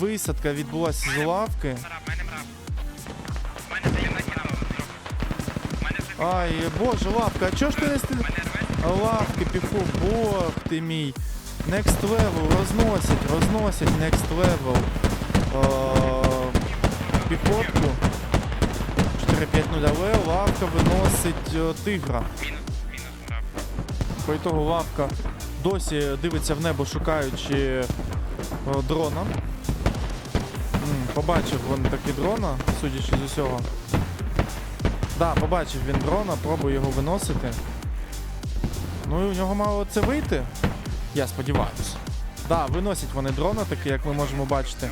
висадка відбулася з лавки. Ай, боже, лавка, а чого ж ти не стріляєш? Лавки, піху, бог ти мій. Next level, розносять, розносять next level. Піхотку. 4-5-0, але лавка виносить е, тигра. По ітогу лавка досі дивиться в небо, шукаючи е, дрона. Побачив він таки дрона, судячи з усього. Да, побачив він дрона, пробує його виносити. Ну і у нього мало це вийти. Я сподіваюся. Да, виносять вони дрона, таки, як ми можемо бачити.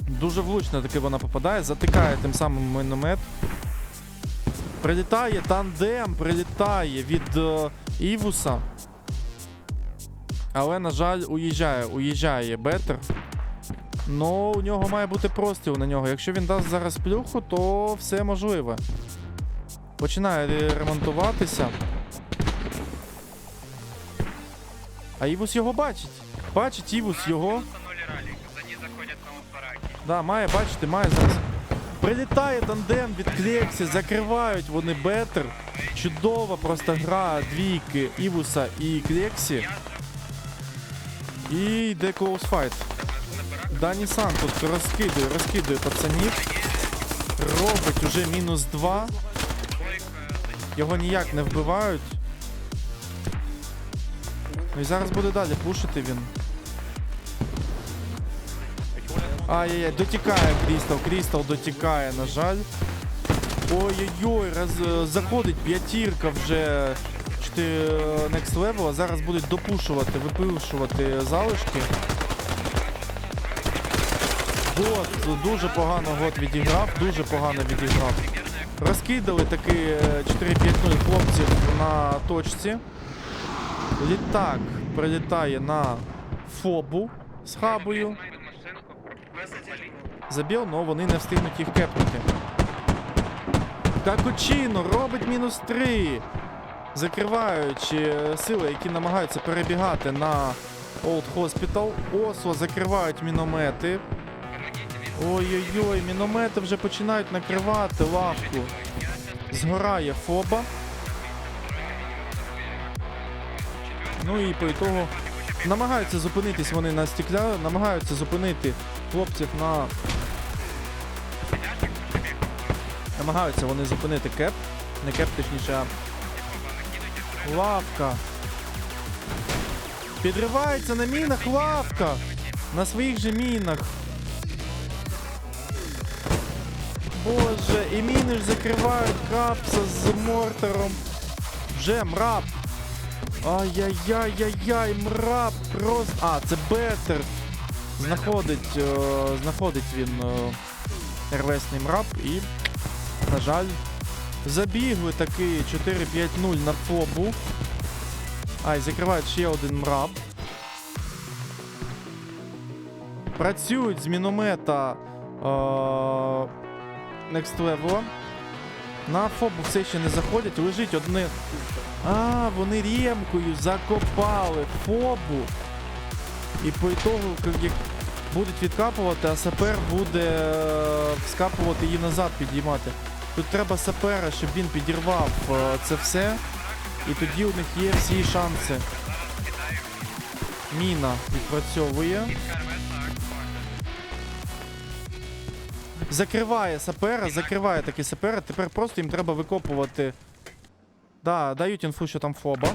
Дуже влучно таки вона попадає, затикає тим самим міномет. Прилітає тандем, прилітає від е, Івуса. Але, на жаль, уїжджає, уїжджає Бетер. Ну, у нього має бути простріл на нього. Якщо він дасть зараз плюху, то все можливе. Починає ремонтуватися. А Івус його бачить. Бачить Івус його. Да, має бачити, має зараз. Прилітає тандем від Клексі, закривають вони бетер. Чудова просто гра двійки Івуса і Клексі. І йде клоусфайт. Дані Сан тут розкидує, розкидує пацанів. Робить уже мінус 2. Його ніяк не вбивають. Ну і зараз буде далі пушити він. Ай-яй-яй, дотікає Крістал, Крістал дотікає, на жаль. Ой-ой-ой, роз, е, заходить п'ятірка вже next level, а зараз будуть допушувати, випушувати залишки. Год, дуже погано год відіграв, дуже погано відіграв. Розкидали таки е, 4-5-0 хлопців на точці. Літак прилітає на фобу з хабою. Забіл, але вони не встигнуть їх кепнути. Такучино робить мінус 3. Закриваючи е, сили, які намагаються перебігати на Old Hospital. Осло закривають міномети. Ой-ой-ой, міномети вже починають накривати лавку. Згорає фоба. Ну і по ітогу намагаються зупинитись вони на стекля, намагаються зупинити хлопців на. Намагаються вони зупинити кеп. Не кеп, точніше, а лавка. Підривається на мінах лавка. На своїх же мінах. Боже, і міни ж закривають крапса з мортером. Вже мрап. Ай-яй-яй-яй-яй, мрап просто. А, це Бетер. Знаходить, е, знаходить він е, РВСний мрап і, на жаль, забігли таки 4-5-0 на фобу. Ай, закривають ще один мрап. Працюють з міномета е, Next Level. На фобу все ще не заходять, лежить одне. А, вони рємкою закопали фобу. І по ітогу, як- будуть відкапувати, а сапер буде е, вскапувати її назад, підіймати. Тут треба сапера, щоб він підірвав е, це все. І тоді у них є всі шанси. Міна відпрацьовує. Закриває сапера, закриває таки сапера. Тепер просто їм треба викопувати. Да, дають інфу, що там фоба.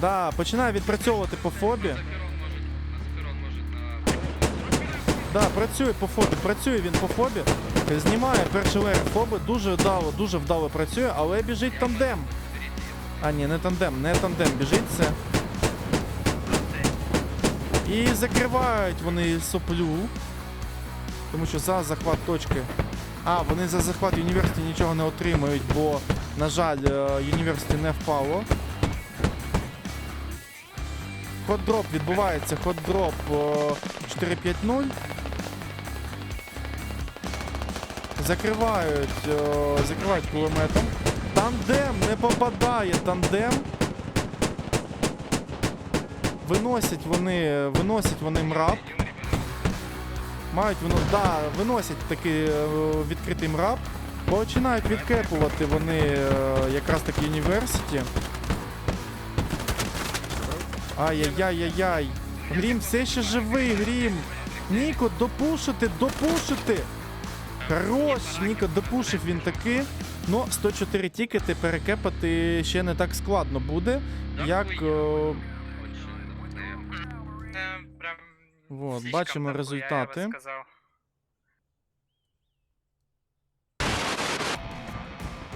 Да, починає відпрацьовувати по фобі. Да, працює по фобі, працює він по фобі. Знімає перший леєр фоби, дуже вдало, дуже вдало працює, але біжить тандем. А ні, не тандем, не тандем, біжить це. І закривають вони соплю. Тому що за захват точки. А, вони за захват Юніверситі нічого не отримують, бо, на жаль, Юніверситі не впало. Хот-дроп відбувається, хот-дроп е, 4-5-0. Закривають, е, закривають кулеметом. Тандем не попадає тандем. Виносять вони, виносять вони мраб. Мають воно, да, виносять такий е, відкритий мраб. Починають відкепувати вони е, якраз таки університі. Ай-яй-яй-яй-яй. Грім все ще живий, Грім. Ніко, допушити, допушити. Хорош, Ніко, допушив він таки. Ну, 104 тікети перекепати ще не так складно буде, як. е, Вот, слишком бачимо результати. Я би сказав.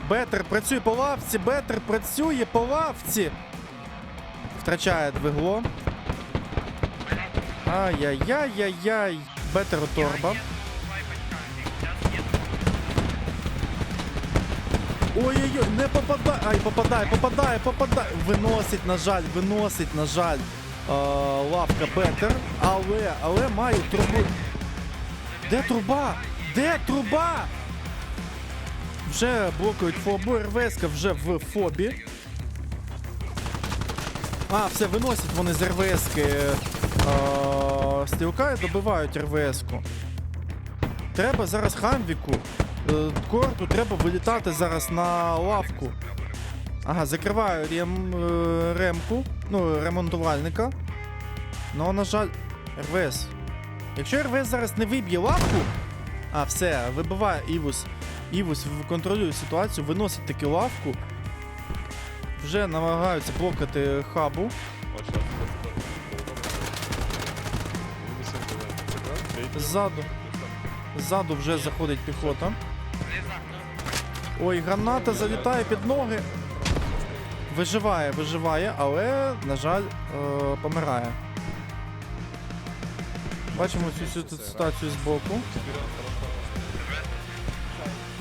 Бетер працює по лавці, Бетер працює по лавці. Втрачає двигло. Ай-яй-яй-яй-яй. Бетер торба. Ой-ой-ой, не попадає. Ай, попадає, попадає, попадає. Виносить, на жаль, виносить, на жаль. Е, лавка Бетер. Але, але має трубу. Де труба? Де труба? Вже блокують фобу, РВС вже в фобі. А, все, виносять вони з РВСки е, стрілка і добивають РВСку. Треба зараз Хамвіку. Е, корту треба вилітати зараз на лавку. Ага, закриваю рем, е, ремку, ну, ремонтувальника. Ну, на жаль, РВС. Якщо РВС зараз не виб'є лавку. А, все, вибиває Івус. Івус контролює ситуацію, виносить таки лавку. Вже намагаються блокати хабу. Ззаду. Ззаду вже заходить піхота. Ой, граната залітає під ноги. Виживає, виживає, але, на жаль, е, помирає. Бачимо цю ситу- ситуацію збоку.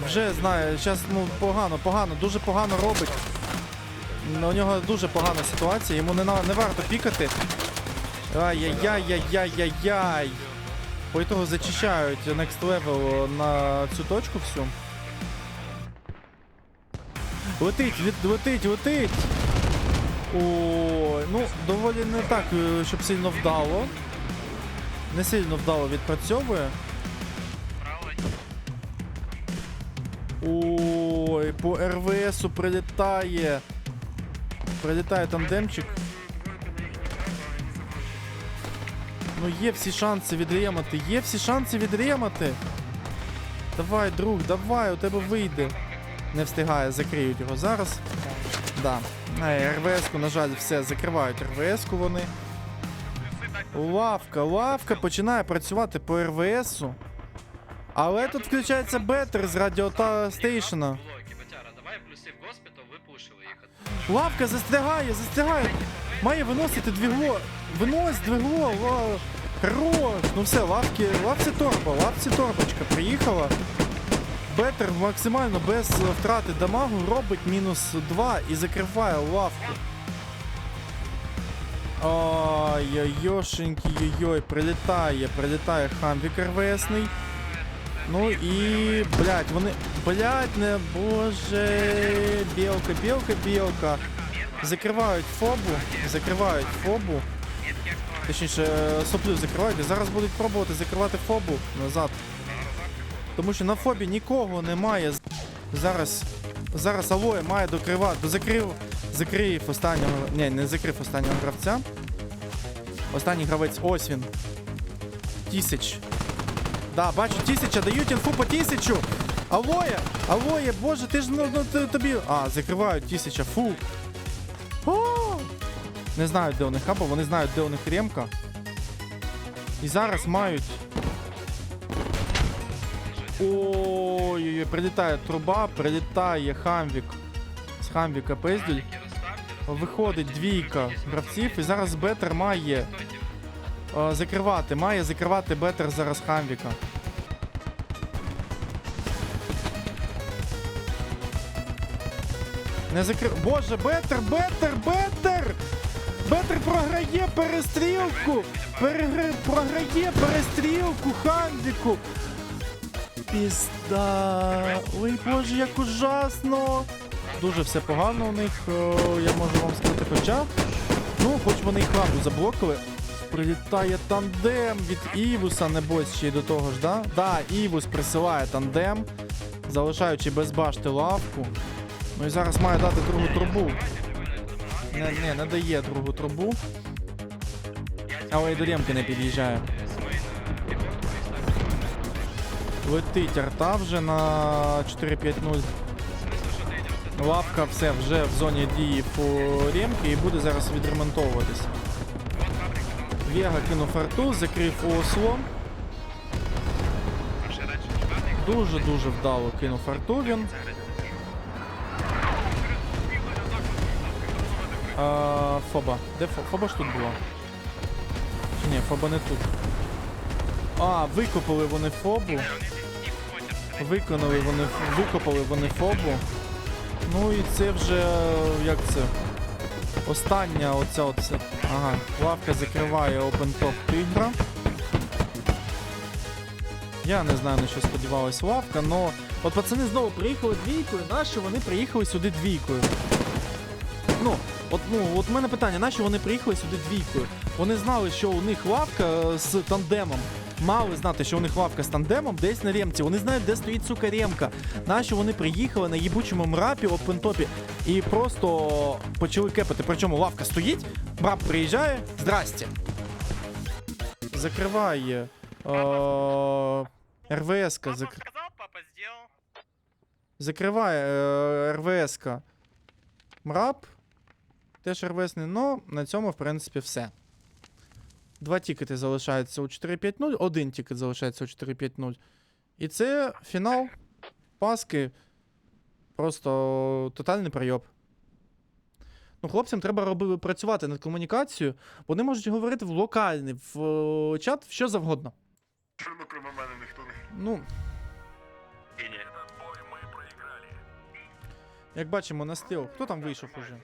Вже знаю, зараз ну погано, погано, дуже погано робить. Ну, У нього дуже погана ситуація, йому не, не варто пікати. Ай-яй-яй-яй-яй-яй-яй. По ітогу зачищають next level на цю точку всю. Летить, від, летить, летить! Ой, ну, доволі не так, е, щоб сильно вдало. Не сильно вдало відпрацьовує. Ой, по РВСу прилітає. Прилітає тандемчик. Ну є всі шанси відремати, є всі шанси відремати. Давай, друг, давай, у тебе вийде. Не встигає, закриють його зараз. Да. Е, РВС-ку, на жаль, все, закривають РВС-ку вони. Лавка, лавка починає працювати по РВСу. Але тут включається бетер з радіота стейшена. Блоки, Батяра, давай плюси в госпітал, випушили їх. Лавка застрягає, застрягає. Має виносити двигло. Винось двигло. Ла... Хорош. Ну все, лавки, лавці торба, лавці торбочка приїхала. Бетер максимально без втрати дамагу робить мінус 2 і закриває лавку. Ай-яй-йошеньки, йой прилітає, прилітає хамвік РВСний. Ну і, блядь, вони. Блядь, не боже. Білка, білка, білка. Закривають фобу. Закривають фобу. Точніше, е, соплю закривають. Зараз будуть пробувати закривати фобу назад. Тому що на фобі нікого немає. Зараз. Зараз Алоє має докривати. Закрив. Закрив останнього. Ні, не закрив останнього гравця. Останній гравець ось він. Тисяч. Да, бачу, тисяча, дають інфу по тисячу. Алоє! Алоє, боже, ти ж ну, ну тобі. А, закривають тисяча, фу. О! Не знають, де у них хаба, вони знають, де у них ремка. І зараз мають. Ой-ой-ой, прилітає труба, прилітає хамвік. З хамвіка пиздюль. Виходить двійка гравців, і зараз Бетер має е, закривати. Має закривати Бетер зараз Хамвіка. Не закрив. Боже, Бетер, Бетер, Бетер! Бетер програє перестрілку! Перегр... Програє перестрілку Хамвіку! Пізда. Ой, боже, як ужасно! Дуже все погано у них, о, я можу вам сказати, хоча Ну, хоч вони і хабу заблокали. Прилітає тандем від Івуса, небось ще й до того ж, да? Да, Івус присилає тандем, залишаючи без башти лавку. Ну і зараз має дати другу трубу. Не, не, не дає другу трубу. Але й до лемки не під'їжджає. Летить арта вже на 4-5-0. Лавка все вже в зоні дії по ремки і буде зараз відремонтовуватись. Вега кинув арту, закрив осло. Дуже-дуже вдало кинув арту він. А, Фоба. Де Фо- Фоба ж тут була? Ні, Фоба не тут. А, викопали вони Фобу. Виконали вони, викопали вони Фобу. Ну і це вже як це? Остання оця оце. Ага, лавка закриває опентоп тигра. Я не знаю на що сподівалась лавка, но от пацани знову приїхали двійкою, нащо вони приїхали сюди двійкою? Ну, от ну, от у мене питання, нащо вони приїхали сюди двійкою? Вони знали, що у них лавка е, з тандемом. Мали знати, що у них лавка з тандемом десь на ремці. Вони знають, де стоїть сука ремка. Нащо вони приїхали на їбучому мрапі опентопі і просто почали кепати. Причому лавка стоїть, мрап приїжджає, здрасте. Закриває. Е- РВС-ка. Зак... сказал, папа сделал. Закриває е, РВС-ка. Мрап. Теж РВС-не, ну, на цьому, в принципі, все. Два тікети залишаються у 4.5.0, один тікет залишається у 4.5.0. І це фінал. Паски. Просто тотальний прийоб. Ну, хлопцям треба роби, працювати над комунікацією. Вони можуть говорити в локальний, в е, чат, в що завгодно. Ну, кроме мене ніхто не. Ну, як бачимо на стил. Хто там вийшов уже?